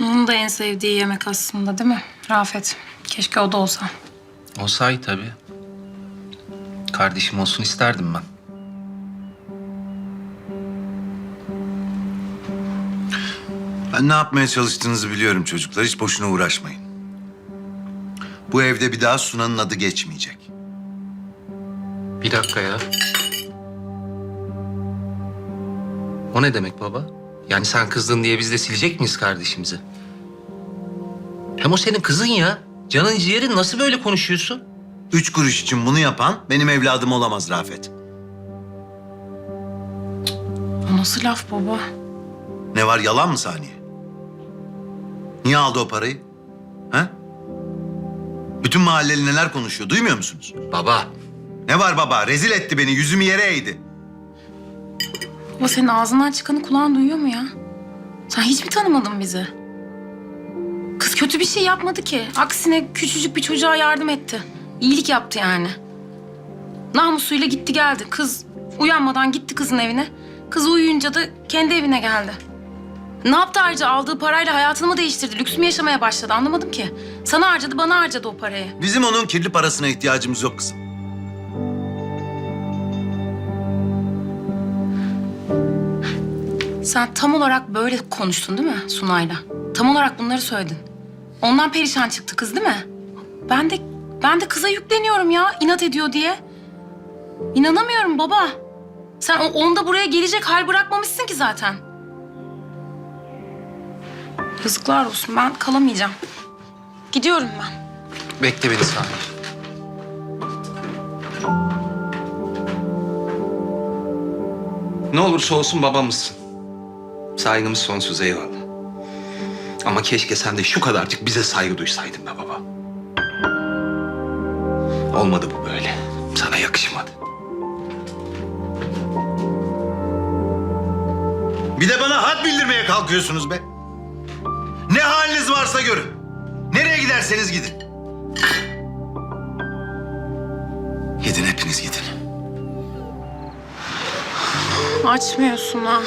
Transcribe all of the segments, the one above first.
Sunan'ın da en sevdiği yemek aslında değil mi? Rafet. Keşke o da olsa. O sahi tabii. Kardeşim olsun isterdim ben. Ben ne yapmaya çalıştığınızı biliyorum çocuklar. Hiç boşuna uğraşmayın. Bu evde bir daha Sunan'ın adı geçmeyecek. Bir dakika ya. O ne demek baba? Yani sen kızdın diye biz de silecek miyiz kardeşimizi? Hem o senin kızın ya. Canın ciğerin nasıl böyle konuşuyorsun? Üç kuruş için bunu yapan benim evladım olamaz Rafet. O nasıl laf baba? Ne var yalan mı saniye? Niye aldı o parayı? Ha? Bütün mahalleli neler konuşuyor duymuyor musunuz? Baba. Ne var baba? Rezil etti beni. Yüzümü yere eğdi. Baba senin ağzından çıkanı kulağın duyuyor mu ya? Sen hiç mi tanımadın bizi? Kız kötü bir şey yapmadı ki. Aksine küçücük bir çocuğa yardım etti. İyilik yaptı yani. Namusuyla gitti geldi. Kız uyanmadan gitti kızın evine. Kız uyuyunca da kendi evine geldi. Ne yaptı ayrıca aldığı parayla hayatını mı değiştirdi? Lüks mü yaşamaya başladı anlamadım ki. Sana harcadı bana harcadı o parayı. Bizim onun kirli parasına ihtiyacımız yok kızım. Sen tam olarak böyle konuştun değil mi Sunay'la? Tam olarak bunları söyledin. Ondan perişan çıktı kız değil mi? Ben de ben de kıza yükleniyorum ya inat ediyor diye. İnanamıyorum baba. Sen o onda buraya gelecek hal bırakmamışsın ki zaten. Yazıklar olsun ben kalamayacağım. Gidiyorum ben. Bekle beni saniye. Ne olursa olsun babamızsın. Saygımız sonsuz eyvallah. Ama keşke sen de şu kadarcık bize saygı duysaydın be baba. Olmadı bu böyle. Sana yakışmadı. Bir de bana had bildirmeye kalkıyorsunuz be. Ne haliniz varsa görün. Nereye giderseniz gidin. Gidin hepiniz gidin. Açmıyorsun ha.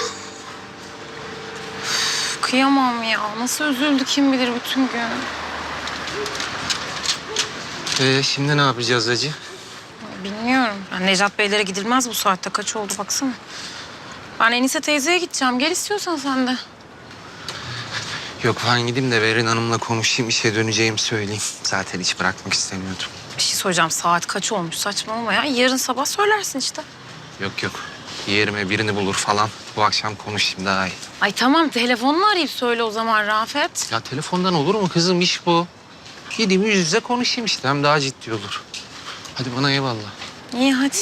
Kıyamam ya. Nasıl üzüldü kim bilir bütün gün. Ee, şimdi ne yapacağız acı? Bilmiyorum. Yani Necat Beylere gidilmez bu saatte. Kaç oldu baksana. Ben Enise teyzeye gideceğim. Gel istiyorsan sen de. Yok ben gideyim de Verin Hanım'la konuşayım işe döneceğimi söyleyeyim. Zaten hiç bırakmak istemiyordum. Bir şey söyleyeceğim. Saat kaç olmuş saçmalama ya. Yarın sabah söylersin işte. Yok yok yerime birini bulur falan. Bu akşam konuşayım daha iyi. Ay tamam telefonla arayıp söyle o zaman Rafet. Ya telefondan olur mu kızım iş bu. Gideyim yüz yüze konuşayım işte hem daha ciddi olur. Hadi bana eyvallah. İyi hadi.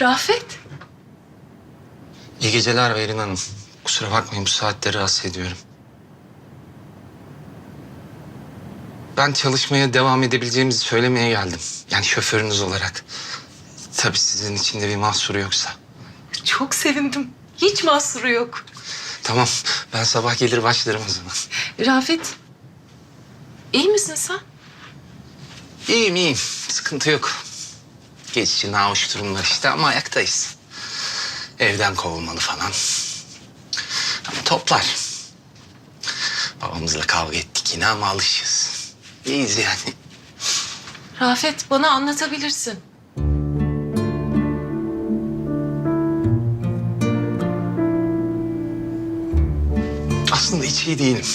Rafet. İyi geceler Verin Hanım. Kusura bakmayın bu saatte rahatsız ediyorum. Ben çalışmaya devam edebileceğimizi söylemeye geldim. Yani şoförünüz olarak. Tabii sizin için de bir mahsuru yoksa. Çok sevindim. Hiç mahsuru yok. Tamam ben sabah gelir başlarım o zaman. Rafet. iyi misin sen? İyiyim iyiyim sıkıntı yok. Geçici nahoş durumlar işte ama ayaktayız. Evden kovulmalı falan. Toplar. Babamızla kavga ettik yine ama alışırız. İyiyiz yani. Rafet bana anlatabilirsin. Aslında hiç iyi değilim.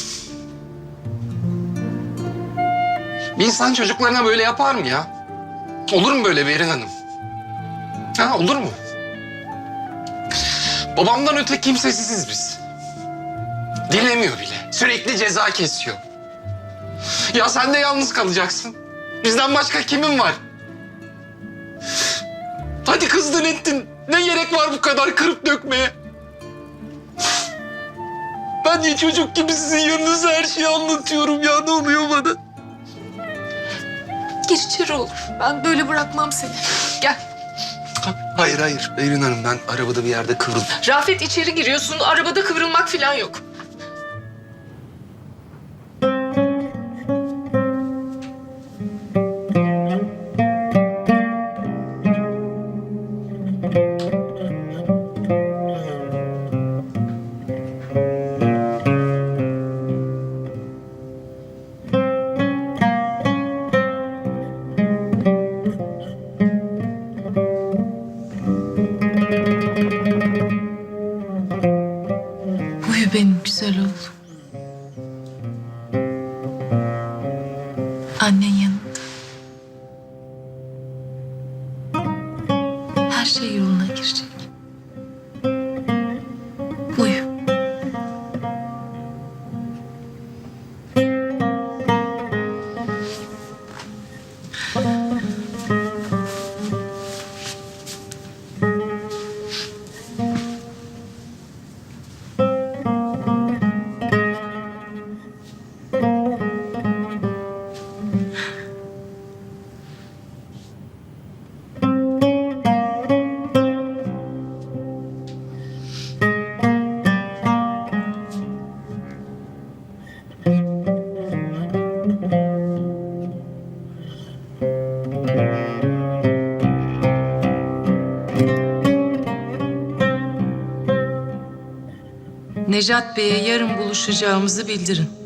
Bir insan çocuklarına böyle yapar mı ya? Olur mu böyle Berin Hanım? Ha olur mu? Babamdan öte kimsesiziz biz. Dinlemiyor bile. Sürekli ceza kesiyor. Ya sen de yalnız kalacaksın. Bizden başka kimin var? Hadi kızdın ettin. Ne gerek var bu kadar kırıp dökmeye? Ben niye çocuk gibi sizin yanınızda her şeyi anlatıyorum ya ne oluyor bana? Gir içeri olur. Ben böyle bırakmam seni. Gel. Hayır hayır Beyrin Hanım ben arabada bir yerde kıvrıldım. Rafet içeri giriyorsun. Arabada kıvrılmak falan yok. benim güzel oğlum. Annen Necat Bey'e yarın buluşacağımızı bildirin.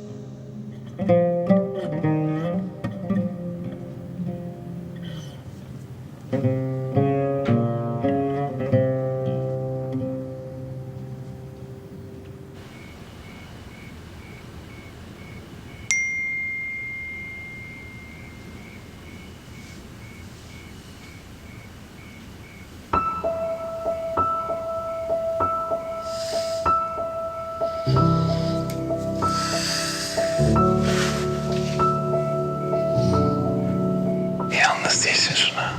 Suna.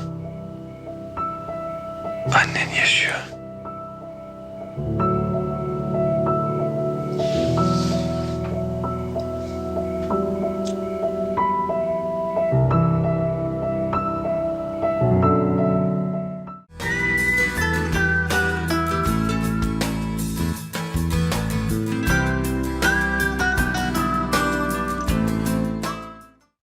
Annen yaşıyor.